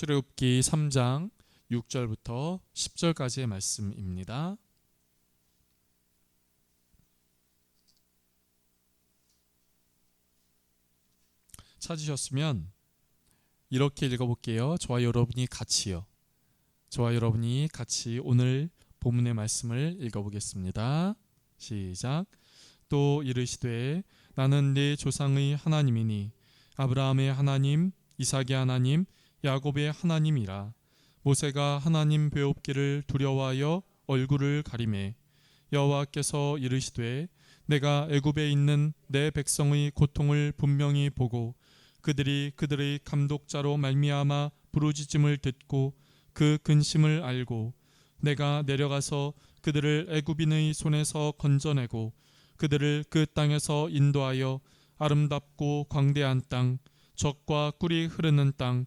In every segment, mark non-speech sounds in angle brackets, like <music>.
출애굽기 3장 6절부터 10절까지의 말씀입니다. 찾으셨으면 이렇게 읽어볼게요. 저와 여러분이 같이요. 저와 여러분이 같이 오늘 본문의 말씀을 읽어보겠습니다. 시작. 또 이르시되 나는 네 조상의 하나님이니 아브라함의 하나님, 이삭의 하나님, 야곱의 하나님이라. 모세가 하나님 배웁기를 두려워하여 얼굴을 가리매 여호와께서 이르시되 내가 애굽에 있는 내 백성의 고통을 분명히 보고 그들이 그들의 감독자로 말미암아 부르짖음을 듣고 그 근심을 알고 내가 내려가서 그들을 애굽인의 손에서 건져내고 그들을 그 땅에서 인도하여 아름답고 광대한 땅 적과 꿀이 흐르는 땅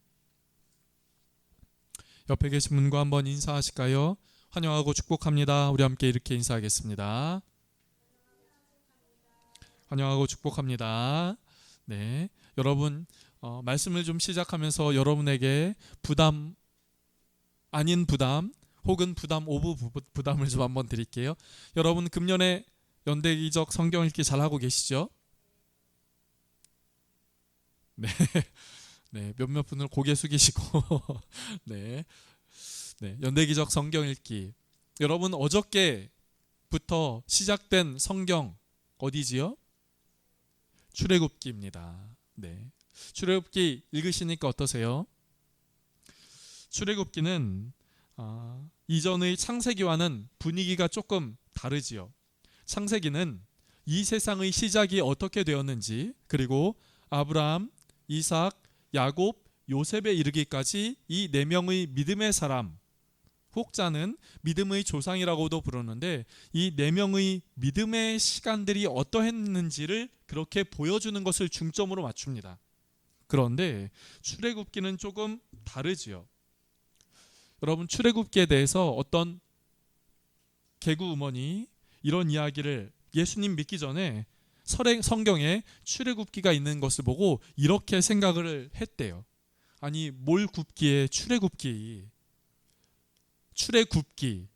옆에 계신 분과 한번 인사하실까요? 환영하고 축복합니다. 우리 함께 이렇게 인사하겠습니다. 환영하고 축복합니다. 네, 여러분 어, 말씀을 좀 시작하면서 여러분에게 부담 아닌 부담 혹은 부담 오브 부- 부담을 좀 한번 드릴게요. 여러분 금년에 연대기적 성경 읽기 잘 하고 계시죠? 네, <laughs> 네 몇몇 분을 고개 숙이시고 <laughs> 네, 네 연대기적 성경 읽기 여러분 어저께부터 시작된 성경 어디지요? 출애굽기입니다. 네. 출애굽기 읽으시니까 어떠세요? 출애굽기는 아, 이전의 창세기와는 분위기가 조금 다르지요. 창세기는 이 세상의 시작이 어떻게 되었는지 그리고 아브라함, 이삭, 야곱, 요셉에 이르기까지 이 네 명의 믿음의 사람 혹자는 믿음의 조상이라고도 부르는데 이 네 명의 믿음의 시간들이 어떠했는지를 그렇게 보여주는 것을 중점으로 맞춥니다. 그런데 출애굽기는 조금 다르지요. 여러분 출애굽기에 대해서 어떤 개구 우먼이 이런 이야기를 예수님 믿기 전에 성경에 출애굽기가 있는 것을 보고 이렇게 생각을 했대요. 아니 뭘 굽기에 출애굽기 출애굽기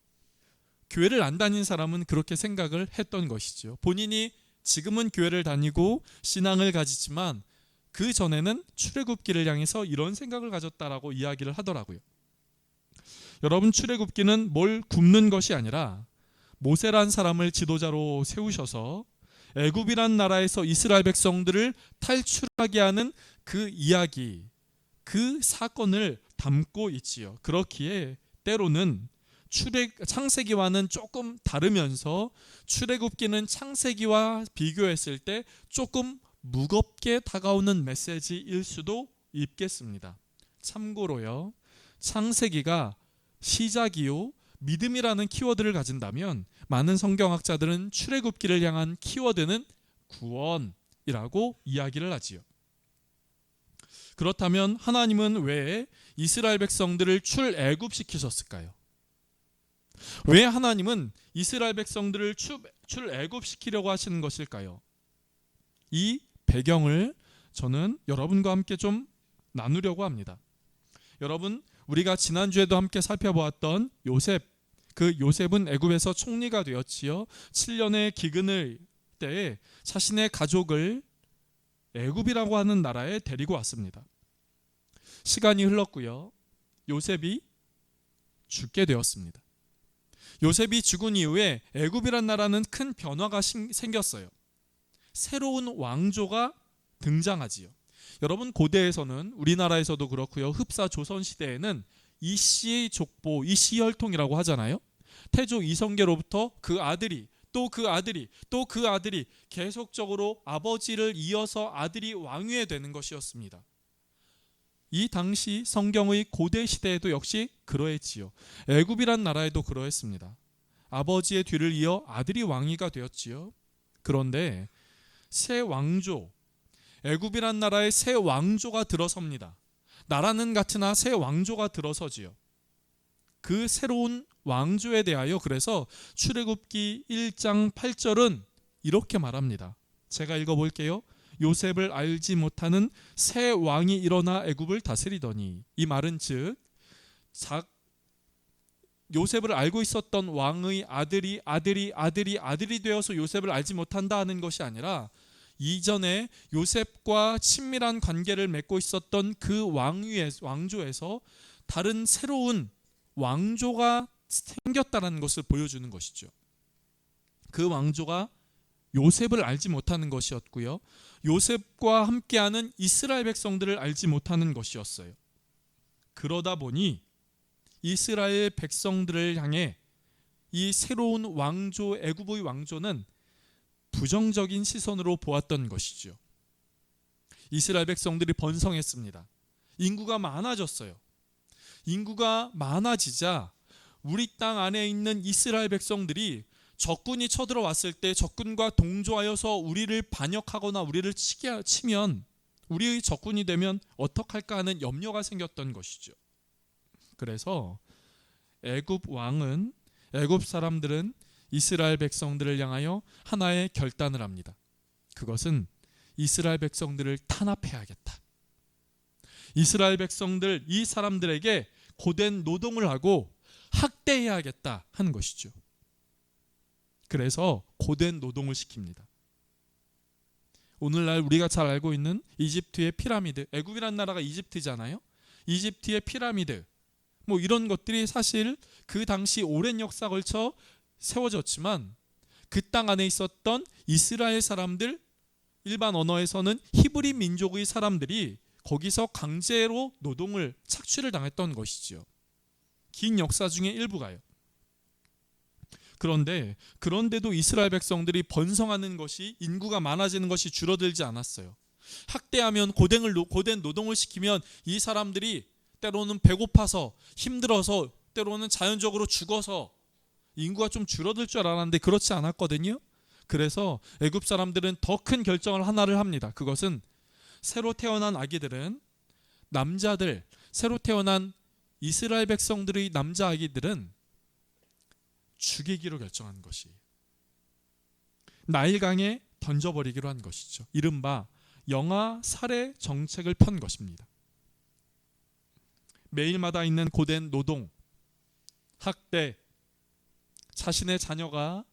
교회를 안 다닌 사람은 그렇게 생각을 했던 것이죠. 본인이 지금은 교회를 다니고 신앙을 가지지만 그 전에는 출애굽기를 향해서 이런 생각을 가졌다라고 이야기를 하더라고요. 여러분 출애굽기는 뭘 굽는 것이 아니라 모세란 사람을 지도자로 세우셔서 애굽이란 나라에서 이스라엘 백성들을 탈출하게 하는 그 이야기, 그 사건을 담고 있지요. 그렇기에 때로는 출애 창세기와는 조금 다르면서 출애굽기는 창세기와 비교했을 때 조금 무겁게 다가오는 메시지일 수도 있겠습니다. 참고로요. 창세기가 시작이요 믿음이라는 키워드를 가진다면 많은 성경학자들은 출애굽기를 향한 키워드는 구원이라고 이야기를 하지요. 그렇다면 하나님은 왜 이스라엘 백성들을 출애굽시키셨을까요? 왜 하나님은 이스라엘 백성들을 출애굽시키려고 하시는 것일까요? 이 배경을 저는 여러분과 함께 좀 나누려고 합니다. 여러분, 우리가 지난주에도 함께 살펴보았던 요셉, 그 요셉은 애굽에서 총리가 되었지요. 7년의 기근을 때에 자신의 가족을 애굽이라고 하는 나라에 데리고 왔습니다. 시간이 흘렀고요. 요셉이 죽게 되었습니다. 요셉이 죽은 이후에 애굽이란 나라는 큰 변화가 생겼어요. 새로운 왕조가 등장하지요. 여러분 고대에서는 우리나라에서도 그렇고요. 흡사 조선 시대에는 이씨의 족보, 이씨 혈통이라고 하잖아요. 태조 이성계로부터 그 아들이 또 그 아들이 또 그 아들이 계속적으로 아버지를 이어서 아들이 왕위에 되는 것이었습니다. 이 당시 성경의 고대 시대에도 역시 그러했지요. 애굽이란 나라에도 그러했습니다. 아버지의 뒤를 이어 아들이 왕위가 되었지요. 그런데 새 왕조 애굽이란 나라의 새 왕조가 들어섭니다. 나라는 같으나 새 왕조가 들어서지요. 그 새로운 왕조에 대하여 그래서 출애굽기 1장 8절은 이렇게 말합니다. 제가 읽어 볼게요. 요셉을 알지 못하는 새 왕이 일어나 애굽을 다스리더니 이 말은 즉 작- 요셉을 알고 있었던 왕의 아들이 아들이 아들이 아들이 되어서 요셉을 알지 못한다 하는 것이 아니라 이전에 요셉과 친밀한 관계를 맺고 있었던 그 왕위에 왕조에서 다른 새로운 왕조가 생겼다는 것을 보여주는 것이죠. 그 왕조가 요셉을 알지 못하는 것이었고요. 요셉과 함께하는 이스라엘 백성들을 알지 못하는 것이었어요. 그러다 보니 이스라엘 백성들을 향해 이 새로운 왕조 애굽의 왕조는 부정적인 시선으로 보았던 것이죠. 이스라엘 백성들이 번성했습니다. 인구가 많아졌어요. 인구가 많아지자 우리 땅 안에 있는 이스라엘 백성들이 적군이 쳐들어왔을 때 적군과 동조하여서 우리를 반역하거나 우리를 치게 치면 우리의 적군이 되면 어떡할까 하는 염려가 생겼던 것이죠. 그래서 애굽 왕은 애굽 사람들은 이스라엘 백성들을 향하여 하나의 결단을 합니다. 그것은 이스라엘 백성들을 탄압해야겠다. 이스라엘 백성들 이 사람들에게 고된 노동을 하고 학대해야겠다 하는 것이죠. 그래서 고된 노동을 시킵니다. 오늘날 우리가 잘 알고 있는 이집트의 피라미드, 애굽이란 나라가 이집트잖아요. 이집트의 피라미드, 뭐 이런 것들이 사실 그 당시 오랜 역사 걸쳐 세워졌지만 그 땅 안에 있었던 이스라엘 사람들, 일반 언어에서는 히브리 민족의 사람들이 거기서 강제로 노동을 착취를 당했던 것이죠. 긴 역사 중에 일부가요. 그런데 그런데도 이스라엘 백성들이 번성하는 것이 인구가 많아지는 것이 줄어들지 않았어요. 학대하면 고den을 고된 노동을 시키면 이 사람들이 때로는 배고파서 힘들어서 때로는 자연적으로 죽어서 인구가 좀 줄어들 줄 알았는데 그렇지 않았거든요. 그래서 애굽 사람들은 더 큰 결정을 하나를 합니다. 그것은 새로 태어난 아기들은 남자들 새로 태어난 이스라엘 백성들의 남자 아기들은 죽이기로 결정한 것이 나일강에 던져버리기로 한 것이죠. 이른바 영아 살해 정책을 편 것입니다. 매일마다 있는 고된 노동, 학대, 자신의 자녀가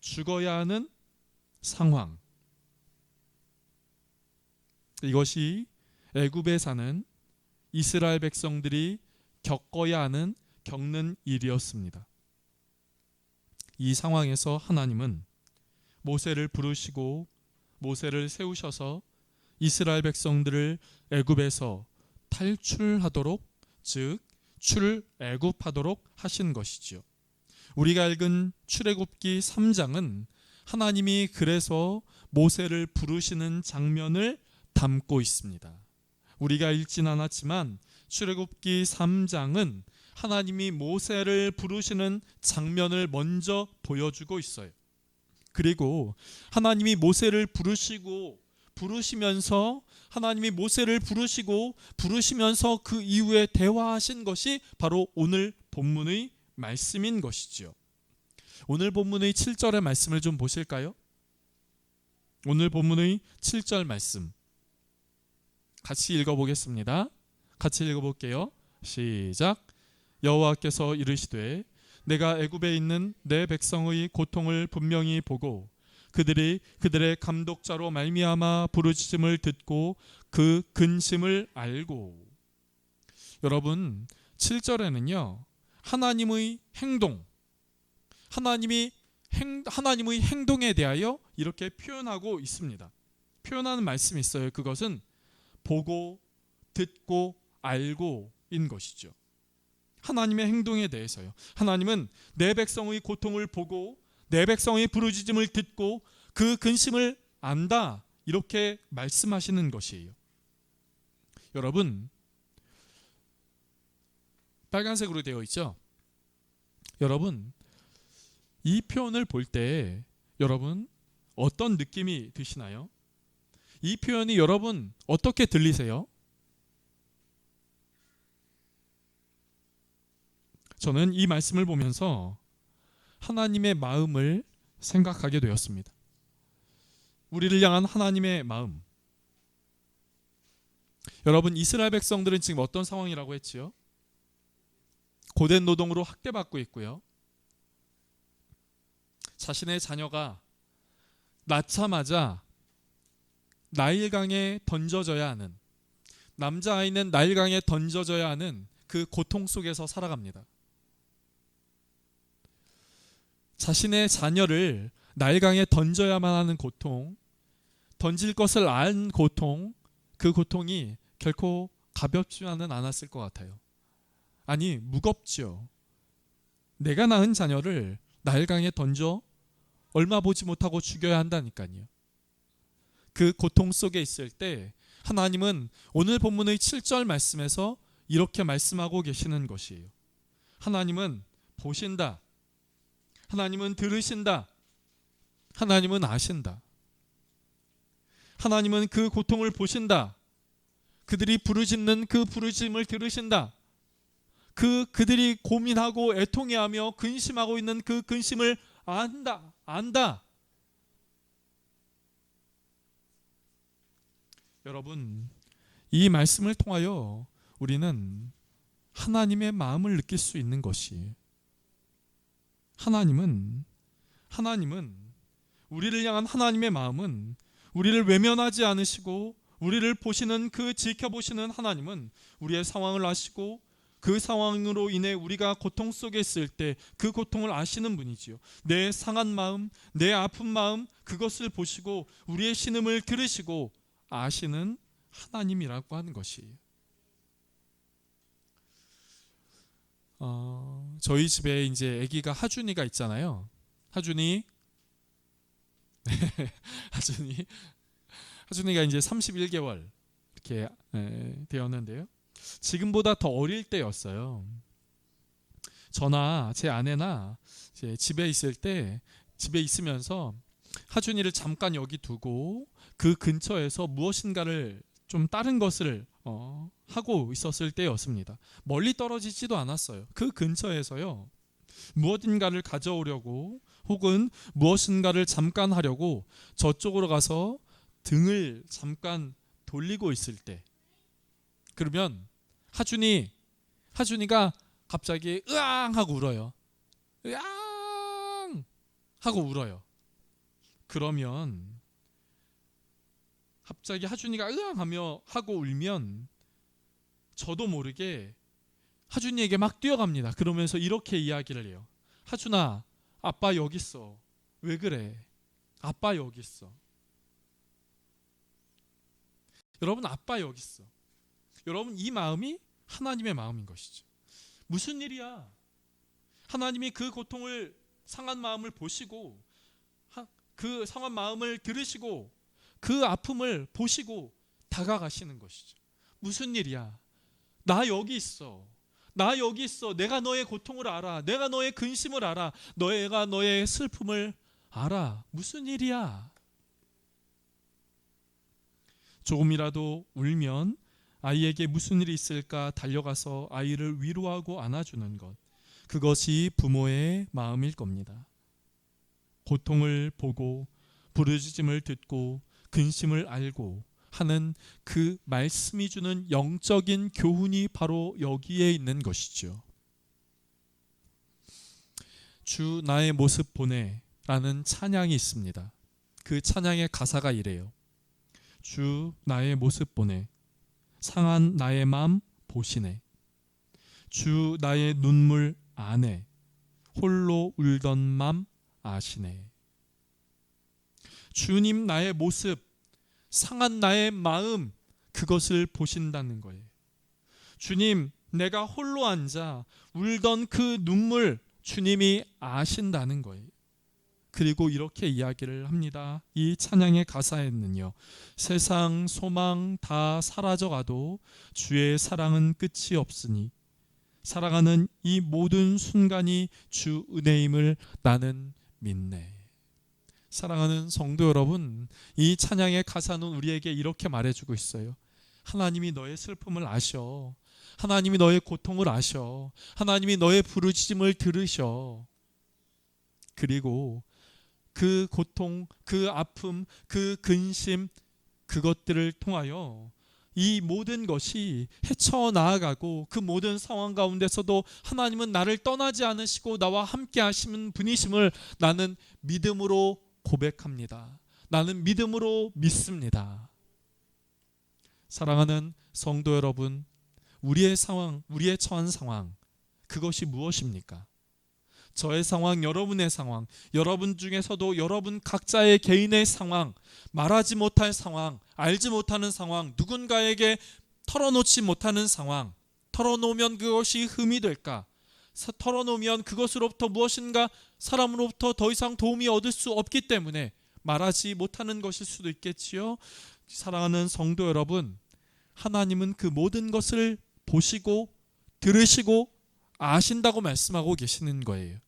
죽어야 하는 상황. 이것이 애굽에 사는 이스라엘 백성들이 겪어야 하는 겪는 일이었습니다. 이 상황에서 하나님은 모세를 부르시고 모세를 세우셔서 이스라엘 백성들을 애굽에서 탈출하도록 즉 출애굽하도록 하신 것이지요. 우리가 읽은 출애굽기 3장은 하나님이 그래서 모세를 부르시는 장면을 담고 있습니다. 우리가 읽진 않았지만 출애굽기 3장은 하나님이 모세를 부르시는 장면을 먼저 보여주고 있어요. 그리고 하나님이 모세를 부르시고 부르시면서 하나님이 모세를 부르시고 부르시면서 그 이후에 대화하신 것이 바로 오늘 본문의 말씀인 것이지요. 오늘 본문의 7절의 말씀을 좀 보실까요? 오늘 본문의 7절 말씀 같이 읽어보겠습니다. 같이 읽어볼게요. 시작. 여호와께서 이르시되 내가 애굽에 있는 내 백성의 고통을 분명히 보고 그들이 그들의 감독자로 말미암아 부르짖음을 듣고 그 근심을 알고 여러분 7절에는요 하나님의 행동 하나님이 행, 하나님의 행동에 대하여 이렇게 표현하고 있습니다. 표현하는 말씀이 있어요. 그것은 보고 듣고 알고인 것이죠. 하나님의 행동에 대해서요. 하나님은 내 백성의 고통을 보고 내 백성의 부르짖음을 듣고 그 근심을 안다. 이렇게 말씀하시는 것이에요. 여러분, 빨간색으로 되어 있죠. 여러분 이 표현을 볼 때 여러분 어떤 느낌이 드시나요? 이 표현이 여러분 어떻게 들리세요? 저는 이 말씀을 보면서 하나님의 마음을 생각하게 되었습니다. 우리를 향한 하나님의 마음. 여러분 이스라엘 백성들은 지금 어떤 상황이라고 했지요? 고된 노동으로 학대받고 있고요. 자신의 자녀가 낳자마자 나일강에 던져져야 하는 남자아이는 나일강에 던져져야 하는 그 고통 속에서 살아갑니다. 자신의 자녀를 나일강에 던져야만 하는 고통, 던질 것을 안 고통, 그 고통이 결코 가볍지만은 않았을 것 같아요. 아니 무겁지요. 내가 낳은 자녀를 나일강에 던져 얼마 보지 못하고 죽여야 한다니까요. 그 고통 속에 있을 때 하나님은 오늘 본문의 7절 말씀에서 이렇게 말씀하고 계시는 것이에요. 하나님은 보신다. 하나님은 들으신다. 하나님은 아신다. 하나님은 그 고통을 보신다. 그들이 부르짖는 그 부르짖음을 들으신다. 그 그들이 고민하고 애통해하며 근심하고 있는 그 근심을 안다. 안다. 여러분, 이 말씀을 통하여 우리는 하나님의 마음을 느낄 수 있는 것이 하나님은 하나님은 우리를 향한 하나님의 마음은 우리를 외면하지 않으시고 우리를 보시는 그 지켜보시는 하나님은 우리의 상황을 아시고 그 상황으로 인해 우리가 고통 속에 있을 때 그 고통을 아시는 분이지요. 내 상한 마음, 내 아픈 마음 그것을 보시고 우리의 신음을 들으시고 아시는 하나님이라고 하는 것이에요. 어, 저희 집에 이제 아기가 하준이가 있잖아요. 하준이 <laughs> 하준이 하준이가 이제 31개월 이렇게 에, 되었는데요. 지금보다 더 어릴 때였어요. 저나 제 아내나 이제 집에 있을 때 집에 있으면서 하준이를 잠깐 여기 두고 그 근처에서 무엇인가를 좀 다른 것을 어, 하고 있었을 때였습니다. 멀리 떨어지지도 않았어요. 그 근처에서요. 무엇인가를 가져오려고 혹은 무엇인가를 잠깐 하려고 저쪽으로 가서 등을 잠깐 돌리고 있을 때 그러면 하준이 하준이가 갑자기 으앙 하고 울어요. 으앙 하고 울어요. 그러면 갑자기 하준이가 으앙 하며 하고 울면 저도 모르게 하준이에게 막 뛰어갑니다. 그러면서 이렇게 이야기를 해요. 하준아, 아빠 여기 있어. 왜 그래? 아빠 여기 있어. 여러분, 아빠 여기 있어. 여러분, 이 마음이 하나님의 마음인 것이죠. 무슨 일이야? 하나님이 그 고통을 상한 마음을 보시고 그 상한 마음을 들으시고 그 아픔을 보시고 다가가시는 것이죠. 무슨 일이야? 나 여기 있어. 나 여기 있어. 내가 너의 고통을 알아. 내가 너의 근심을 알아. 너가 너의 슬픔을 알아. 무슨 일이야? 조금이라도 울면 아이에게 무슨 일이 있을까 달려가서 아이를 위로하고 안아주는 것. 그것이 부모의 마음일 겁니다. 고통을 보고 부르짖음을 듣고 근심을 알고 하는 그 말씀이 주는 영적인 교훈이 바로 여기에 있는 것이죠. 주 나의 모습 보내라는 찬양이 있습니다. 그 찬양의 가사가 이래요. 주 나의 모습 보내 상한 나의 마음 보시네. 주 나의 눈물 아네. 홀로 울던 맘 아시네. 주님 나의 모습, 상한 나의 마음, 그것을 보신다는 거예요. 주님, 내가 홀로 앉아 울던 그 눈물, 주님이 아신다는 거예요. 그리고 이렇게 이야기를 합니다. 이 찬양의 가사에는요. 세상 소망 다 사라져가도 주의 사랑은 끝이 없으니 살아가는 이 모든 순간이 주 은혜임을 나는 믿네. 사랑하는 성도 여러분, 이 찬양의 가사는 우리에게 이렇게 말해주고 있어요. 하나님이 너의 슬픔을 아셔. 하나님이 너의 고통을 아셔. 하나님이 너의 부르짖음을 들으셔. 그리고 그 고통, 그 아픔, 그 근심, 그것들을 통하여 이 모든 것이 헤쳐 나아가고 그 모든 상황 가운데서도 하나님은 나를 떠나지 않으시고 나와 함께 하시는 분이심을 나는 믿음으로 고백합니다. 나는 믿음으로 믿습니다. 사랑하는 성도 여러분, 우리의 상황, 우리의 처한 상황, 그것이 무엇입니까? 저의 상황, 여러분의 상황, 여러분 중에서도 여러분 각자의 개인의 상황, 말하지 못할 상황, 알지 못하는 상황, 누군가에게 털어놓지 못하는 상황, 털어놓으면 그것이 흠이 될까? 사- 털어놓으면 그것으로부터 무엇인가 사람으로부터 더 이상 도움이 얻을 수 없기 때문에 말하지 못하는 것일 수도 있겠지요. 사랑하는 성도 여러분, 하나님은 그 모든 것을 보시고 들으시고 아신다고 말씀하고 계시는 거예요.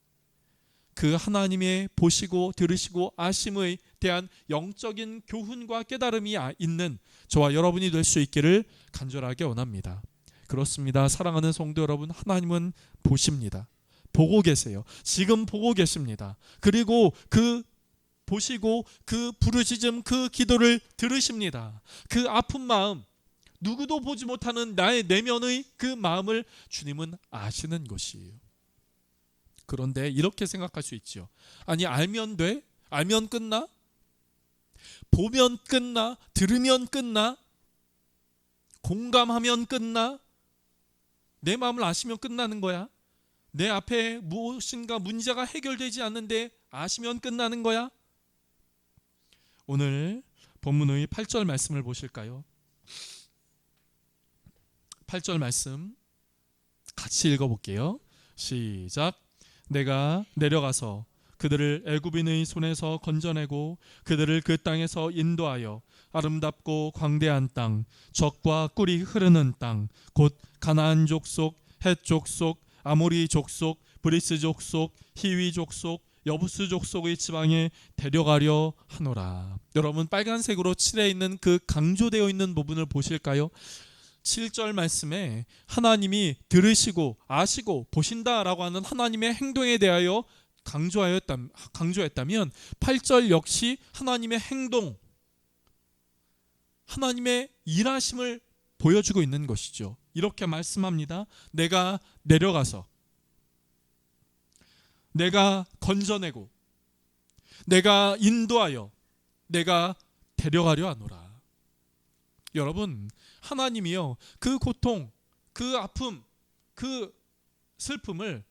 그 하나님의 보시고 들으시고 아심에 대한 영적인 교훈과 깨달음이 아- 있는 저와 여러분이 될 수 있기를 간절하게 원합니다. 그렇습니다. 사랑하는 성도 여러분, 하나님은 보십니다. 보고 계세요. 지금 보고 계십니다. 그리고 그 보시고 그 부르짖음 그 기도를 들으십니다. 그 아픈 마음 누구도 보지 못하는 나의 내면의 그 마음을 주님은 아시는 것이에요. 그런데 이렇게 생각할 수 있죠. 아니 알면 돼? 알면 끝나? 보면 끝나? 들으면 끝나? 공감하면 끝나? 내 마음을 아시면 끝나는 거야? 내 앞에 무엇인가 문제가 해결되지 않는데 아시면 끝나는 거야? 오늘 본문의 8절 말씀을 보실까요? 8절 말씀 같이 읽어 볼게요. 시작. 내가 내려가서 그들을 애굽인의 손에서 건져내고 그들을 그 땅에서 인도하여 아름답고 광대한 땅, 적과 꿀이 흐르는 땅, 곧 가나안 족속, 헷 족속, 아모리 족속, 브리스 족속, 히위 족속, 여부스 족속의 지방에 데려가려 하노라. 여러분 빨간색으로 칠해 있는 그 강조되어 있는 부분을 보실까요? 7절 말씀에 하나님이 들으시고 아시고 보신다라고 하는 하나님의 행동에 대하여 강조하였다, 강조했다면 8절 역시 하나님의 행동, 하나님의 일하심을 보여주고 있는 것이죠. 이렇게 말씀합니다. 내가 내려가서 내가 건져내고 내가 인도하여 내가 데려가려 하노라. 여러분 하나님이요 그 고통, 그 아픔, 그 슬픔을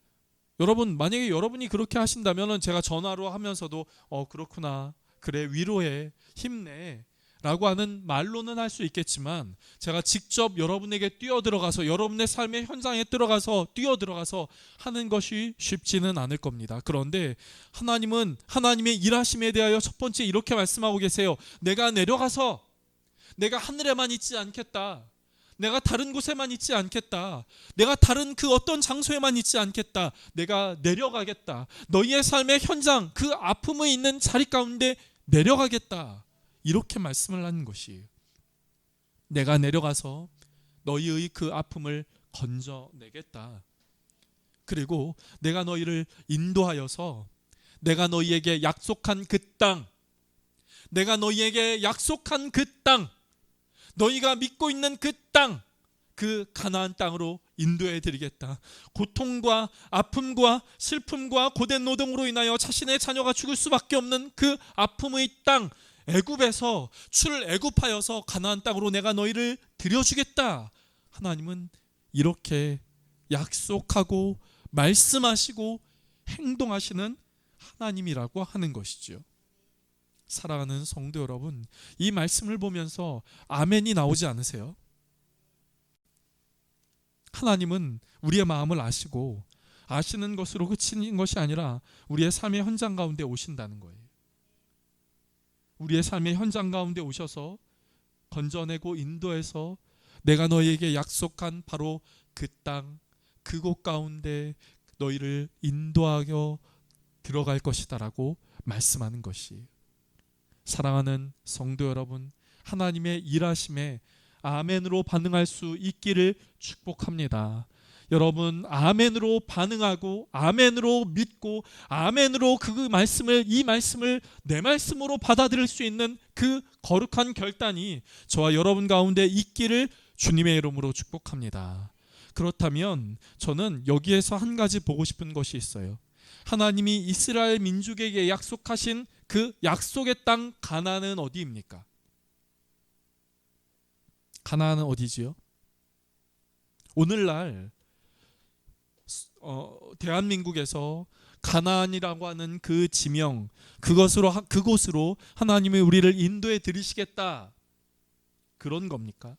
여러분 만약에 여러분이 그렇게 하신다면은 제가 전화로 하면서도 어 그렇구나 그래 위로해 힘내 라고 하는 말로는 할 수 있겠지만 제가 직접 여러분에게 뛰어 들어가서 여러분의 삶의 현장에 들어가서 뛰어 들어가서 하는 것이 쉽지는 않을 겁니다. 그런데 하나님은 하나님의 일하심에 대하여 첫 번째 이렇게 말씀하고 계세요. 내가 내려가서 내가 하늘에만 있지 않겠다. 내가 다른 곳에만 있지 않겠다. 내가 다른 그 어떤 장소에만 있지 않겠다. 내가 내려가겠다. 너희의 삶의 현장, 그 아픔의 있는 자리 가운데 내려가겠다. 이렇게 말씀을 하는 것이에요. 내가 내려가서 너희의 그 아픔을 건져내겠다. 그리고 내가 너희를 인도하여서 내가 너희에게 약속한 그 땅, 내가 너희에게 약속한 그 땅, 너희가 믿고 있는 그 땅, 그 가나안 땅으로 인도해 드리겠다. 고통과 아픔과 슬픔과 고된 노동으로 인하여 자신의 자녀가 죽을 수밖에 없는 그 아픔의 땅 애굽에서 출애굽하여서 가나안 땅으로 내가 너희를 들여주겠다. 하나님은 이렇게 약속하고 말씀하시고 행동하시는 하나님이라고 하는 것이죠. 사랑하는 성도 여러분, 이 말씀을 보면서 아멘이 나오지 않으세요? 하나님은 우리의 마음을 아시고 아시는 것으로 그치는 것이 아니라 우리의 삶의 현장 가운데 오신다는 거예요. 우리의 삶의 현장 가운데 오셔서 건져내고 인도해서 내가 너희에게 약속한 바로 그 땅, 그곳 가운데 너희를 인도하여 들어갈 것이다라고 말씀하는 것이 사랑하는 성도 여러분 하나님의 일하심에 아멘으로 반응할 수 있기를 축복합니다. 여러분 아멘으로 반응하고 아멘으로 믿고 아멘으로 그 말씀을 이 말씀을 내 말씀으로 받아들일 수 있는 그 거룩한 결단이 저와 여러분 가운데 있기를 주님의 이름으로 축복합니다. 그렇다면 저는 여기에서 한 가지 보고 싶은 것이 있어요. 하나님이 이스라엘 민족에게 약속하신 그 약속의 땅 가나안은 어디입니까? 가나안은 어디지요? 오늘날 어, 대한민국에서 가나안이라고 하는 그 지명 그것으로 하- 그곳으로 하나님이 우리를 인도해 드리시겠다 그런 겁니까?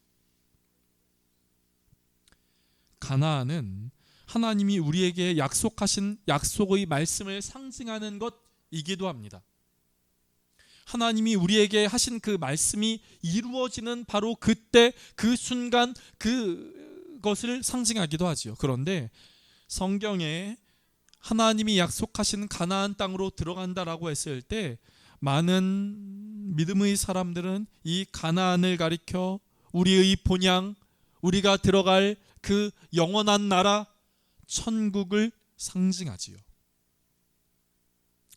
가나안은 하나님이 우리에게 약속하신 약속의 말씀을 상징하는 것이기도 합니다. 하나님이 우리에게 하신 그 말씀이 이루어지는 바로 그때 그 순간 그것을 상징하기도 하지요. 그런데 성경에 하나님이 약속하신 가나안 땅으로 들어간다라고 했을 때 많은 믿음의 사람들은 이 가나안을 가리켜 우리의 본향 우리가 들어갈 그 영원한 나라 천국을 상징하지요.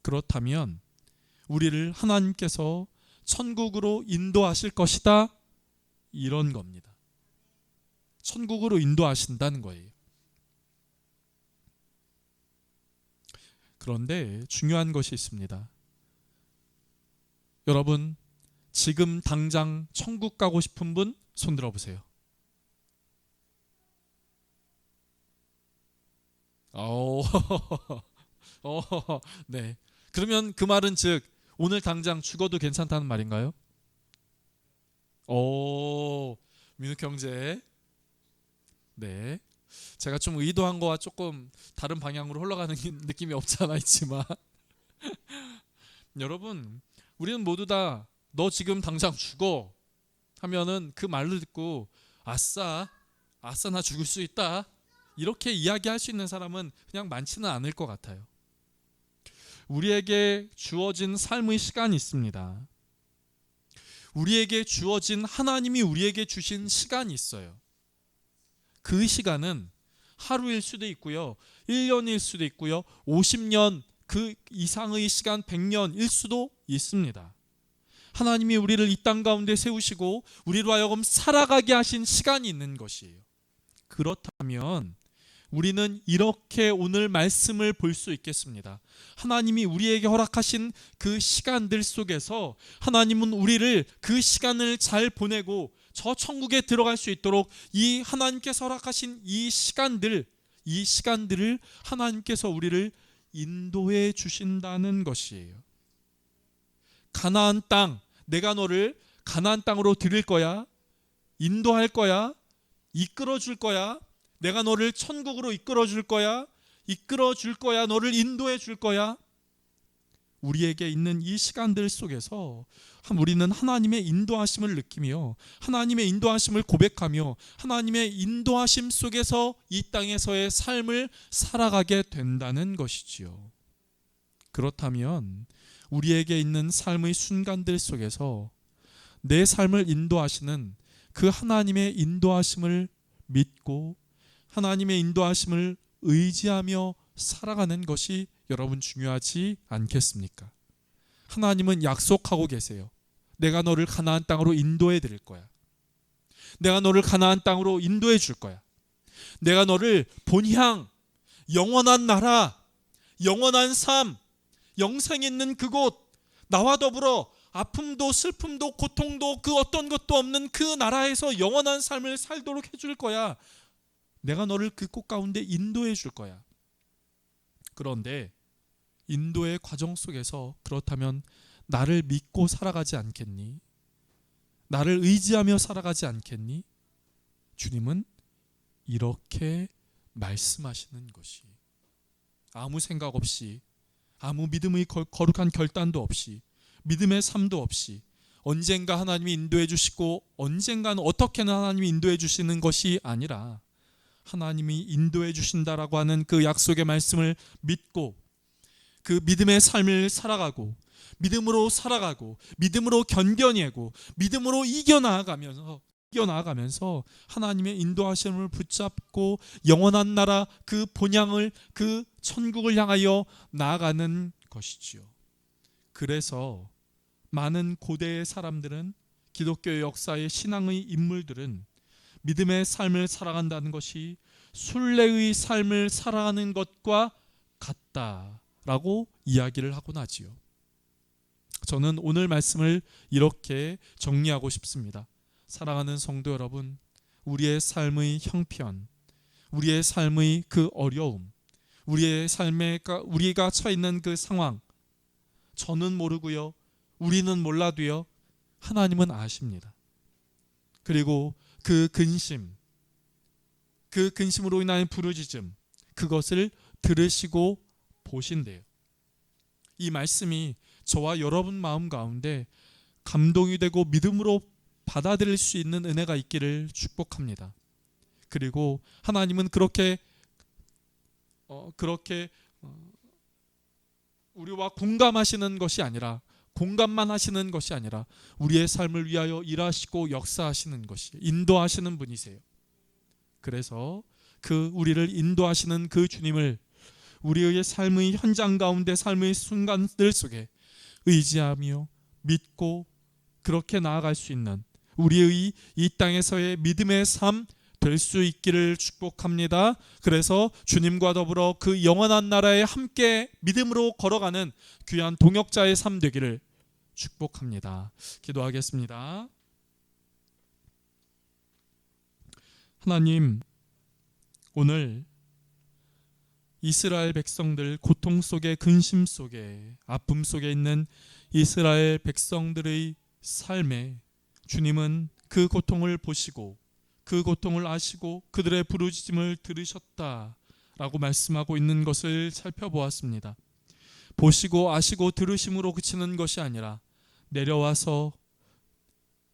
그렇다면 우리를 하나님께서 천국으로 인도하실 것이다 이런 겁니다. 천국으로 인도하신다는 거예요. 그런데 중요한 것이 있습니다. 여러분, 지금 당장 천국 가고 싶은 분 손 들어 보세요. 어, <laughs> 어, 네. 그러면 그 말은 즉 오늘 당장 죽어도 괜찮다는 말인가요? 오, 민욱 형제. 네. 제가 좀 의도한 거와 조금 다른 방향으로 흘러가는 느낌이 없지 않아 있지만 <laughs> 여러분 우리는 모두 다 너 지금 당장 죽어 하면은 그 말을 듣고 아싸 아싸 나 죽을 수 있다 이렇게 이야기할 수 있는 사람은 그냥 많지는 않을 것 같아요. 우리에게 주어진 삶의 시간이 있습니다. 우리에게 주어진 하나님이 우리에게 주신 시간이 있어요. 그 시간은 하루일 수도 있고요. 1년일 수도 있고요. 50년 그 이상의 시간 100년일 수도 있습니다. 하나님이 우리를 이 땅 가운데 세우시고 우리로 하여금 살아가게 하신 시간이 있는 것이에요. 그렇다면 우리는 이렇게 오늘 말씀을 볼 수 있겠습니다. 하나님이 우리에게 허락하신 그 시간들 속에서 하나님은 우리를 그 시간을 잘 보내고 저 천국에 들어갈 수 있도록 이 하나님께서 허락하신 이 시간들, 이 시간들을 하나님께서 우리를 인도해 주신다는 것이에요. 가나안 땅, 내가 너를 가나안 땅으로 드릴 거야. 인도할 거야. 이끌어 줄 거야. 내가 너를 천국으로 이끌어 줄 거야. 이끌어 줄 거야. 너를 인도해 줄 거야. 우리에게 있는 이 시간들 속에서 우리는 하나님의 인도하심을 느끼며 하나님의 인도하심을 고백하며 하나님의 인도하심 속에서 이 땅에서의 삶을 살아가게 된다는 것이지요. 그렇다면 우리에게 있는 삶의 순간들 속에서 내 삶을 인도하시는 그 하나님의 인도하심을 믿고 하나님의 인도하심을 의지하며 살아가는 것이 여러분 중요하지 않겠습니까? 하나님은 약속하고 계세요. 내가 너를 가나안 땅으로 인도해 드릴 거야. 내가 너를 가나안 땅으로 인도해 줄 거야. 내가 너를 본향 영원한 나라, 영원한 삶, 영생 있는 그곳 나와 더불어 아픔도 슬픔도 고통도 그 어떤 것도 없는 그 나라에서 영원한 삶을 살도록 해줄 거야. 내가 너를 그 꽃 가운데 인도해 줄 거야. 그런데 인도의 과정 속에서 그렇다면 나를 믿고 살아가지 않겠니? 나를 의지하며 살아가지 않겠니? 주님은 이렇게 말씀하시는 것이 아무 생각 없이 아무 믿음의 거룩한 결단도 없이 믿음의 삶도 없이 언젠가 하나님이 인도해 주시고 언젠가는 어떻게는 하나님이 인도해 주시는 것이 아니라 하나님이 인도해 주신다라고 하는 그 약속의 말씀을 믿고 그 믿음의 삶을 살아가고 믿음으로 살아가고 믿음으로 견뎌내고 믿음으로 이겨나가면서 이겨나가면서 하나님의 인도하심을 붙잡고 영원한 나라 그 본향을 그 천국을 향하여 나아가는 것이지요. 그래서 많은 고대의 사람들은 기독교 역사의 신앙의 인물들은 믿음의 삶을 살아간다는 것이 순례의 삶을 살아가는 것과 같다라고 이야기를 하곤 하지요. 저는 오늘 말씀을 이렇게 정리하고 싶습니다. 사랑하는 성도 여러분, 우리의 삶의 형편, 우리의 삶의 그 어려움, 우리의 삶에 우리가 처해 있는 그 상황, 저는 모르고요, 우리는 몰라도요, 하나님은 아십니다. 그리고 그 근심, 그 근심으로 인한 부르짖음, 그것을 들으시고 보신대요. 이 말씀이 저와 여러분 마음 가운데 감동이 되고 믿음으로 받아들일 수 있는 은혜가 있기를 축복합니다. 그리고 하나님은 그렇게 어, 그렇게 어, 우리와 공감하시는 것이 아니라 공감만 하시는 것이 아니라 우리의 삶을 위하여 일하시고 역사하시는 것이 인도하시는 분이세요. 그래서 그 우리를 인도하시는 그 주님을 우리의 삶의 현장 가운데 삶의 순간들 속에 의지하며 믿고 그렇게 나아갈 수 있는 우리의 이 땅에서의 믿음의 삶 될 수 있기를 축복합니다. 그래서 주님과 더불어 그 영원한 나라에 함께 믿음으로 걸어가는 귀한 동역자의 삶 되기를 축복합니다. 기도하겠습니다. 하나님, 오늘 이스라엘 백성들 고통 속에 근심 속에 아픔 속에 있는 이스라엘 백성들의 삶에 주님은 그 고통을 보시고 그 고통을 아시고 그들의 부르짖음을 들으셨다라고 말씀하고 있는 것을 살펴보았습니다. 보시고 아시고 들으심으로 그치는 것이 아니라 내려와서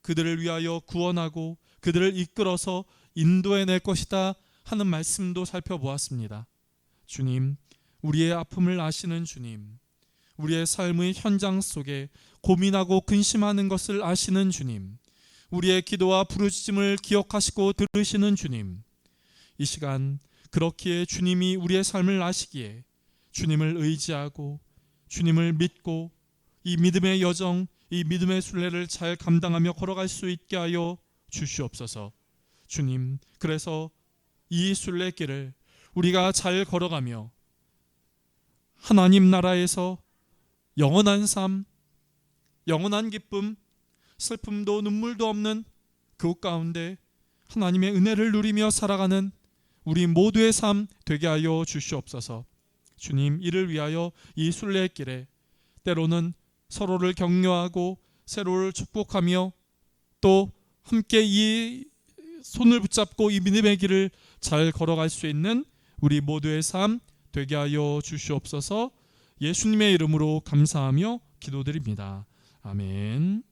그들을 위하여 구원하고 그들을 이끌어서 인도해 낼 것이다 하는 말씀도 살펴보았습니다. 주님, 우리의 아픔을 아시는 주님, 우리의 삶의 현장 속에 고민하고 근심하는 것을 아시는 주님, 우리의 기도와 부르짖음을 기억하시고 들으시는 주님, 이 시간 그렇기에 주님이 우리의 삶을 아시기에 주님을 의지하고 주님을 믿고 이 믿음의 여정, 이 믿음의 순례를 잘 감당하며 걸어갈 수 있게 하여 주시옵소서. 주님, 그래서 이 순례길을 우리가 잘 걸어가며 하나님 나라에서 영원한 삶, 영원한 기쁨, 슬픔도 눈물도 없는 그 가운데 하나님의 은혜를 누리며 살아가는 우리 모두의 삶 되게 하여 주시옵소서. 주님 이를 위하여 이 순례길에 때로는 서로를 격려하고 세로를 축복하며 또 함께 이 손을 붙잡고 이 믿음의 길을 잘 걸어갈 수 있는 우리 모두의 삶 되게 하여 주시옵소서 예수님의 이름으로 감사하며 기도드립니다. 아멘.